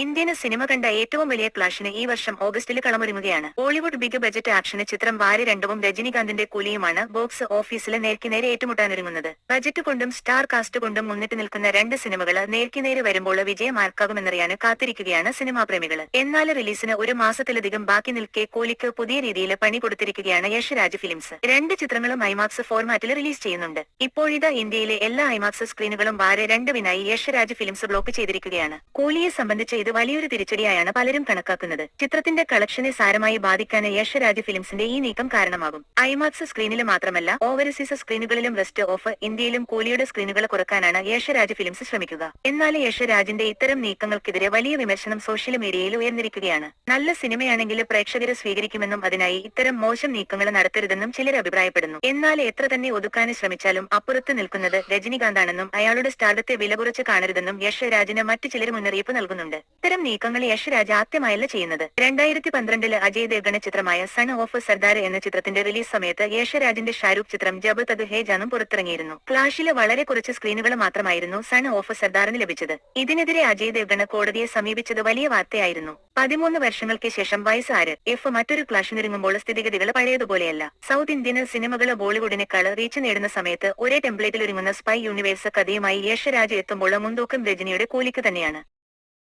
Indian cinema കണ്ട ഏറ്റവും വലിയ ക്ലാഷിന് ഈ വർഷം ഓഗസ്റ്റിൽ കളമൊരുങ്ങുകയാണ്. ബോളിവുഡ് ബിഗ് ബജറ്റ് ആക്ഷന് ചിത്രം വാരി രണ്ടുവും രജനികാന്തിന്റെ കൂലിയുമാണ് ബോക്സ് ഓഫീസിൽ നേർക്കുനേരെ ഏറ്റുമുട്ടാനൊരുങ്ങുന്നത്. ബജറ്റ് കൊണ്ടും സ്റ്റാർ കാസ്റ്റ് കൊണ്ടും മുന്നിട്ട് നിൽക്കുന്ന രണ്ട് സിനിമകൾ നേർക്കുനേരെ വരുമ്പോൾ വിജയമാർക്കാകുമെന്നറിയാന് കാത്തിരിക്കുകയാണ് സിനിമാ പ്രേമികൾ എന്നാൽ റിലീസിന് ഒരു മാസത്തിലധികം ബാക്കി നിൽക്കെ കൂലിക്ക് പുതിയ രീതിയിൽ പണി കൊടുത്തിരിക്കുകയാണ് യശ്രാജ് ഫിലിംസ്. രണ്ട് ചിത്രങ്ങളും ഐമാക്സ് ഫോർമാറ്റിൽ റിലീസ് ചെയ്യുന്നുണ്ട്. ഇപ്പോഴിതാ ഇന്ത്യയിലെ എല്ലാ ഐമാക്സ് സ്ക്രീനുകളും വാര രണ്ടുവിനായി യശ്രാജ് ഫിലിംസ് ബ്ലോക്ക് ചെയ്തിരിക്കുകയാണ്. കൂലിയെ സംബന്ധിച്ച് ഇത് വലിയൊരു തിരിച്ചടിയായാണ് പലരും കണക്കാക്കുന്നത്. ചിത്രത്തിന്റെ കളക്ഷനെ സാരമായി ബാധിക്കാൻ യശരാജ് ഫിലിംസിന്റെ ഈ നീക്കം കാരണമാകും. ഐമാക്സ് സ്ക്രീനിൽ മാത്രമല്ല ഓവർസീസ് സ്ക്രീനുകളിലും വെസ്റ്റ് ഓഫ് ഇന്ത്യയിലും കൂലിയുടെ സ്ക്രീനുകൾ കുറക്കാനാണ് യശ്രാജ് ഫിലിംസ് ശ്രമിക്കുക. എന്നാൽ യശ്രാജിന്റെ ഇത്തരം നീക്കങ്ങൾക്കെതിരെ വലിയ വിമർശനം സോഷ്യൽ മീഡിയയിൽ ഉയർന്നിരിക്കുകയാണ്. നല്ല സിനിമയാണെങ്കിൽ പ്രേക്ഷകരെ സ്വീകരിക്കുമെന്നും അതിനായി ഇത്തരം മോശം നീക്കങ്ങൾ നടത്തരുതെന്നും ചിലർ അഭിപ്രായപ്പെടുന്നു. എന്നാൽ എത്ര തന്നെ ഒതുക്കാൻ ശ്രമിച്ചാലും അപ്പുറത്ത് നിൽക്കുന്നത് രജനികാന്താണെന്നും അയാളുടെ സ്റ്റാർഡത്തെ വില കുറച്ച് കാണരുതെന്നും യശ് രാജിന് മറ്റു ചിലർ മുന്നറിയിപ്പ് നൽകുന്നുണ്ട്. ഇത്തരം നീക്കങ്ങൾ യശ്രാജ് ആദ്യമായല്ല ചെയ്യുന്നത്. രണ്ടായിരത്തി പന്ത്രണ്ടിൽ അജയ് ദേവ്ഗണ ചിത്രമായ സൺ ഓഫ് സർദാർ എന്ന ചിത്രത്തിന്റെ റിലീസ് സമയത്ത് യശ്രാജിന്റെ ഷാരൂഖ് ചിത്രം ജബ് തഗ് ഹേ ജാനും പുറത്തിറങ്ങിയിരുന്നു. ക്ലാഷിലെ വളരെ കുറച്ച് സ്ക്രീനുകൾ മാത്രമായിരുന്നു സൺ ഓഫ് സർദാറിന് ലഭിച്ചത്. ഇതിനെതിരെ അജയ് ദേവ്ഗണ കോടതിയെ സമീപിച്ചത് വലിയ വാർത്തയായിരുന്നു. പതിമൂന്ന് വർഷങ്ങൾക്ക് ശേഷം വയസ്സ് ആര്? എഫ് മറ്റൊരു ക്ലാഷിനൊരുങ്ങുമ്പോൾ സ്ഥിതിഗതികൾ പഴയതുപോലെയല്ല. സൗത്ത് ഇന്ത്യൻ സിനിമകൾ ബോളിവുഡിനേക്കാൾ റീച്ച് നേടുന്ന സമയത്ത് ഒരേ ടെംപ്ലേറ്റിൽ ഒരുങ്ങുന്ന സ്പൈ യൂണിവേഴ്സ് കഥയുമായി യശരാജ് എത്തുമ്പോൾ മുൻതൂക്കം രജനിയുടെ കൂലിക്ക് തന്നെയാണ്.